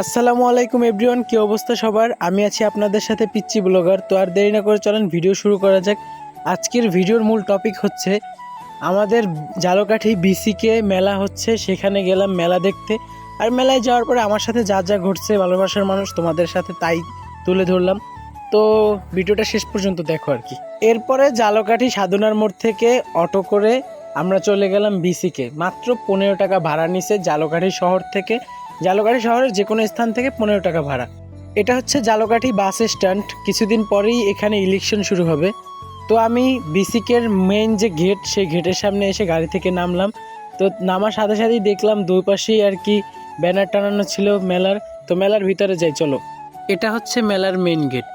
আসসালামু আলাইকুম এভরিওয়ান, কী অবস্থা সবার? আমি আছি আপনাদের সাথে পিচ্চি ব্লগার। তো আর দেরি না করে চলেন, ভিডিও শুরু করা যাক। আজকের ভিডিওর মূল টপিক হচ্ছে, আমাদের জালকাঠি বিসিকে মেলা হচ্ছে, সেখানে গেলাম মেলা দেখতে। আর মেলায় যাওয়ার পরে আমার সাথে যা যা ঘটছে, ভালোবাসার মানুষ তোমাদের সাথে তাই তুলে ধরলাম। তো ভিডিওটা শেষ পর্যন্ত দেখো আর কি। এরপরে জালকাঠি সাধনার মোড় থেকে অটো করে আমরা চলে গেলাম বিসিকে। মাত্র পনেরো টাকা ভাড়া নিছে জালকাঠি শহর থেকে। জালকাঠি শহরের যে কোনো স্থান থেকে পনেরো টাকা ভাড়া। এটা হচ্ছে জালকাঠি বাস স্ট্যান্ড। কিছুদিন পরেই এখানে ইলেকশন শুরু হবে। তো আমি বিসিকের মেইন যে গেট সেই গেটের সামনে এসে গাড়ি থেকে নামলাম। তো নামার সাথে সাথেই দেখলাম দুই পাশেই আর কি ব্যানার টানানো ছিল মেলার। তো মেলার ভিতরে যাই, চলো। এটা হচ্ছে মেলার মেইন গেট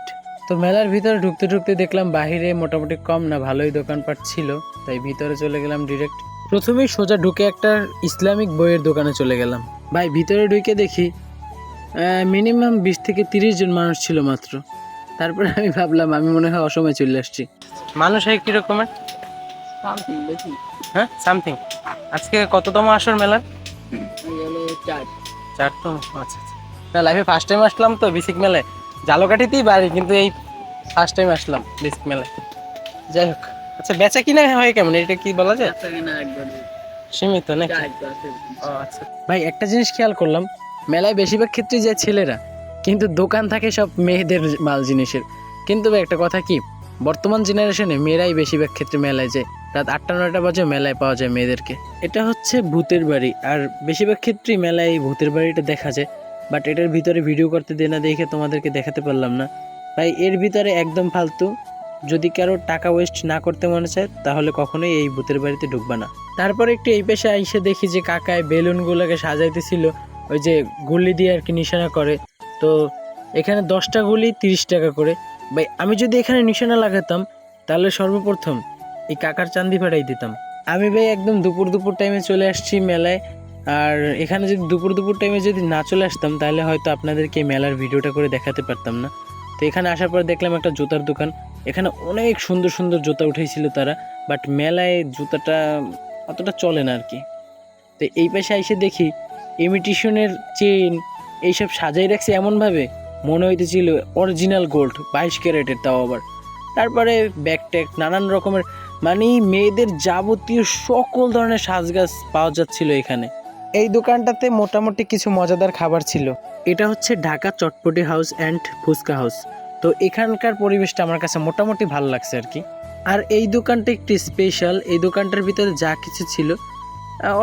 তো মেলার ভিতরে ঢুকতে ঢুকতে দেখলাম বাইরে মোটামুটি কম না, ভালোই দোকানপাট ছিল। তাই ভিতরে চলে গেলাম ডিরেক্ট প্রথমেই সোজা ঢুকে একটা ইসলামিক বইয়ের দোকানে চলে গেলাম। ভাই ভিতরে ঢুকে দেখি মিনিমাম বিশ থেকে তিরিশ জন মানুষ ছিল মাত্র। তারপরে আমি ভাবলাম আমি মনে হয় অসময়ে চলে আসছি। মানুষ হয় কিরকমের সামথিং বেশি। হ্যাঁ সামথিং আজকে কততম আসর মেলার চারতম? আচ্ছা আচ্ছা। না লাইফে ফার্স্ট টাইম আসলাম তো বিসিক মেলায়। জালকাঠিতেই বাড়ি কিন্তু এই ফার্স্ট টাইম আসলাম বিসিক মেলায়। যাই হোক। আচ্ছা বেচা কিনা হয় কেমন? এটা কি বলা যায়? সীমিত নাকি? আচ্ছা। ভাই একটা জিনিস খেয়াল করলাম মেলায় বেশিরভাগ ক্ষেত্রে যায় ছেলেরা কিন্তু দোকান থাকে সব মেয়েদের মাল জিনিসের। কিন্তু ভাই একটা কথা কি বর্তমান জেনারেশনে মেয়েরাই বেশিরভাগ ক্ষেত্রে মেলায় যায়। রাত আটটা নয়টা বাজে মেলায় পাওয়া যায় মেয়েদেরকে। এটা হচ্ছে ভূতের বাড়ি আর বেশিরভাগ ক্ষেত্রেই মেলায় ভূতের বাড়িটা দেখা যায়। বাট এটার ভিতরে ভিডিও করতে দিয়ে না দেখে তোমাদেরকে দেখাতে পারলাম না। ভাই এর ভিতরে একদম ফালতু যদি কারও টাকা ওয়েস্ট না করতে মনে চায়, তাহলে কখনোই এই ভূতের বাড়িতে ঢুকবা না। তারপর একটু এই পেশে এসে দেখি যে কাকায় বেলুনগুলোকে সাজাইতেছিল, ওই যে গুলি দিয়ে আর কি নিশানা করে। তো এখানে দশটা গুলি, তিরিশ টাকা করে। ভাই, আমি যদি এখানে নিশানা লাগাতাম, তাহলে সর্বপ্রথম এই কাকার চান্দি ফাটাই দিতাম। আমি ভাই একদম দুপুর দুপুর টাইমে চলে আসছি মেলায়। আর এখানে যদি দুপুর দুপুর টাইমে যদি না চলে আসতাম, তাহলে হয়তো আপনাদেরকে মেলার ভিডিওটা করে দেখাতে পারতাম না। তো এখানে আসার পর দেখলাম একটা জুতার দোকান। এখানে অনেক সুন্দর সুন্দর জুতা উঠেছিল তারা বাট মেলায় জুতাটা অতটা চলে না আর কি তো এই পাশে এসে দেখি ইমিটেশনের চেন এইসব সাজাই রাখছে এমনভাবে মনে হইতেছিল অরিজিনাল গোল্ড বাইশ ক্যারেটের তাও আবার। তারপরে ব্যাকট্যাক নানান রকমের মানে মেয়েদের যাবতীয় সকল ধরনের সাজগাছ পাওয়া যাচ্ছিল এখানে। এই দোকানটাতে মোটামুটি কিছু মজাদার খাবার ছিল। এটা হচ্ছে Dhaka chotpoti house and fuchka house. তো এখানকার পরিবেশটা আমার কাছে মোটামুটি ভালো লাগছে আর কি। আর এই দোকানটা একটি স্পেশাল এই দোকানটার ভিতরে যা কিছু ছিল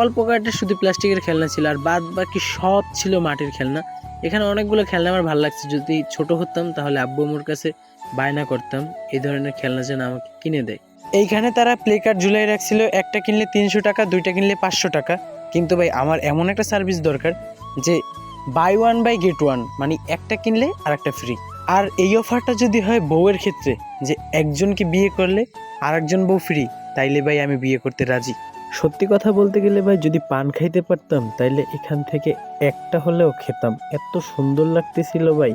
অল্প কয়েকটা শুধু প্লাস্টিকের খেলনা ছিল আর বাদ বাকি সব ছিল মাটির খেলনা। এখানে অনেকগুলো খেলনা আমার ভালো লাগছে, যদি ছোট হতাম তাহলে আব্বু আমার কাছে বায়না করতাম, এই ধরনের খেলনা যেন আমাকে কিনে দেয়। এইখানে তারা প্লে কার্ড ঝুলাই রাখছিল, একটা কিনলে তিনশো টাকা, দুইটা কিনলে পাঁচশো টাকা। কিন্তু ভাই, আমার এমন একটা সার্ভিস দরকার যে buy one buy get one মানে একটা কিনলে আর একটা ফ্রি আর এই অফারটা যদি হয় বউয়ের ক্ষেত্রে, যে একজনকে বিয়ে করলে আর একজন বউ ফ্রি তাইলে ভাই আমি বিয়ে করতে রাজি। সত্যি কথা বলতে গেলে ভাই, যদি পান খাইতে পারতাম, তাইলে এখান থেকে একটা হলেও খেতাম। এত সুন্দর লাগতেছিল ভাই।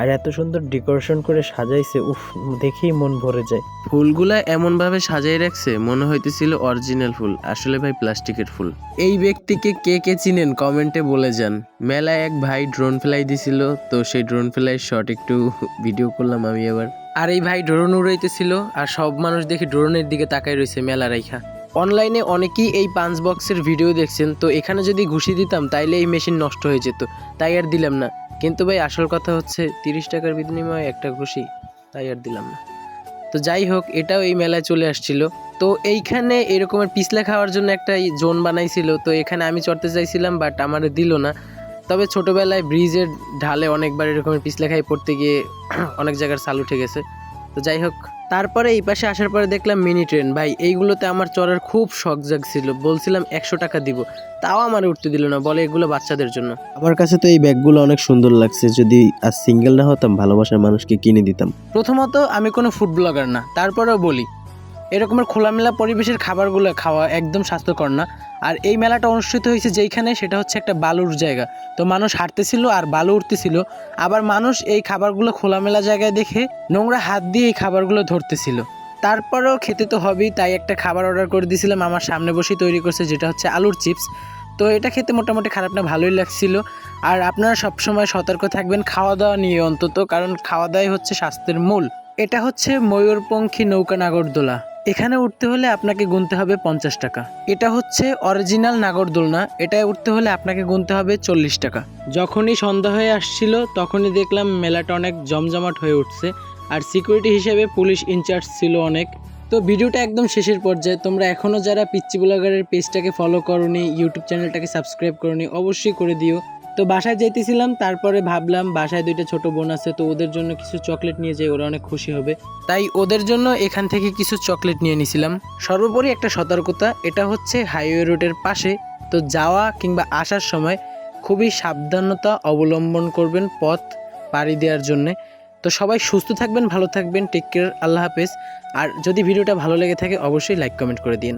আর এত সুন্দর ডেকোরেশন করে সাজাইছে, উফ, দেখেই মন ভরে যায়। ফুলগুলা এমন ভাবে সাজাই রাখছে, মনে হইতেছিল অরিজিনাল ফুল, আসলে ভাই প্লাস্টিকের ফুল। এই ব্যক্তিকে কে কে চিনেন কমেন্টে বলে যান। মেলায় এক ভাই ড্রোন ফ্লাই দিছিল, তো সেই ড্রোন ফ্লাই শট একটু ভিডিও করলাম আমি এবার। আর এই ভাই ড্রোন উড়াইতেছিল, আর সব মানুষ দেখি ড্রোনের দিকে তাকাই রয়েছে মেলা রাইখা। অনলাইনে অনেকেই এই পাঞ্চ বক্সের ভিডিও দেখছেন, তো এখানে যদি ঘুষি দিতাম, তাইলে এই মেশিন নষ্ট হয়ে যেত, তাই আর দিলাম না। কিন্তু ভাই, আসল কথা হচ্ছে তিরিশ টাকার বিনিময়ে একটা ঘুষি, তাই আর দিলাম না। তো যাই হোক, এটাও এই মেলায় চলে আসছিল। তো এইখানে এরকমের পিছলা খাওয়ার জন্য একটা জোন বানাইছিল। তো এখানে আমি চড়তে চাইছিলাম বাট আমার দিল না। তবে ছোটোবেলায় ব্রিজের ঢালে অনেকবার এরকমের পিছলা খাই পড়তে গিয়ে অনেক জায়গার সাল উঠে গেছে। তো যাই হোক তারপরে এই পাশে আসার পরে দেখলাম মিনি ট্রেন। ভাই এইগুলোতে আমার চড়ার খুব শখ জাগছিল। বলছিলাম একশো টাকা দিব। তাও আমার উঠতে দিল না। বলে এগুলো বাচ্চাদের জন্য। আমার কাছে তো এই ব্যাগগুলো অনেক সুন্দর লাগছে। যদি আর সিঙ্গেল না হতাম ভালোবাসার মানুষকে কিনে দিতাম। প্রথমত আমি কোনো ফুড ব্লগার না। তারপরেও বলি এরকমের খোলামেলা পরিবেশের খাবারগুলো খাওয়া একদম স্বাস্থ্যকর না। আর এই মেলাটা অনুষ্ঠিত হয়েছে যেইখানে, সেটা হচ্ছে একটা বালুর জায়গা। তো মানুষ হাঁটতেছিল আর বালু উঠতেছিল আবার মানুষ এই খাবারগুলো খোলামেলা জায়গায় দেখে নোংরা হাত দিয়ে এই খাবারগুলো ধরতেছিল। তারপরেও খেতে তো হবেই, তাই একটা খাবার অর্ডার করে দিয়েছিলাম। আমার সামনে বসেই তৈরি করছে, যেটা হচ্ছে আলুর চিপস। তো এটা খেতে মোটামুটি খারাপ না, ভালোই লাগছিল। আর আপনারা সবসময় সতর্ক থাকবেন খাওয়া দাওয়া নিয়ে অন্তত, কারণ খাওয়া দাওয়াই হচ্ছে স্বাস্থ্যের মূল। এটা হচ্ছে ময়ূরপঙ্খী নৌকা নাগরদোলা। এখানে উঠতে হলে আপনাকে গুনতে হবে পঞ্চাশ টাকা। এটা হচ্ছে অরিজিনাল নাগরদোলনা এটায় উঠতে হলে আপনাকে গুনতে হবে চল্লিশ টাকা। যখনই সন্ধ্যা হয়ে আসছিল, তখনই দেখলাম মেলাটা অনেক জমজমাট হয়ে উঠছে আর সিকিউরিটি হিসেবে পুলিশ ইনচার্জ ছিল অনেক। তো ভিডিওটা একদম শেষের পর্যায়ে। তোমরা এখনও যারা পিচ্চি ব্লগারের পেজটাকে ফলো করনি ইউটিউব চ্যানেলটাকে সাবস্ক্রাইব করনি, অবশ্যই করে দিও। তো বাসায় যেতেছিলাম তারপরে ভাবলাম বাসায় দুইটা ছোট বোন আছে, তো ওদের জন্য কিছু চকলেট নিয়ে যাই, ওরা অনেক খুশি হবে। তাই ওদের জন্য এখান থেকে কিছু চকলেট নিয়ে নিছিলাম। সর্বোপরি একটা সতর্কতা, এটা হচ্ছে হাইওয়ে রোডের পাশে, তো যাওয়া কিংবা আসার সময় খুবই সাবধানতা অবলম্বন করবেন পথ পাড়ি দেওয়ার জন্যে। তো সবাই সুস্থ থাকবেন, ভালো থাকবেন টেক কেয়ার আল্লাহ হাফেজ। আর যদি ভিডিওটা ভালো লেগে থাকে, অবশ্যই লাইক কমেন্ট করে দিন।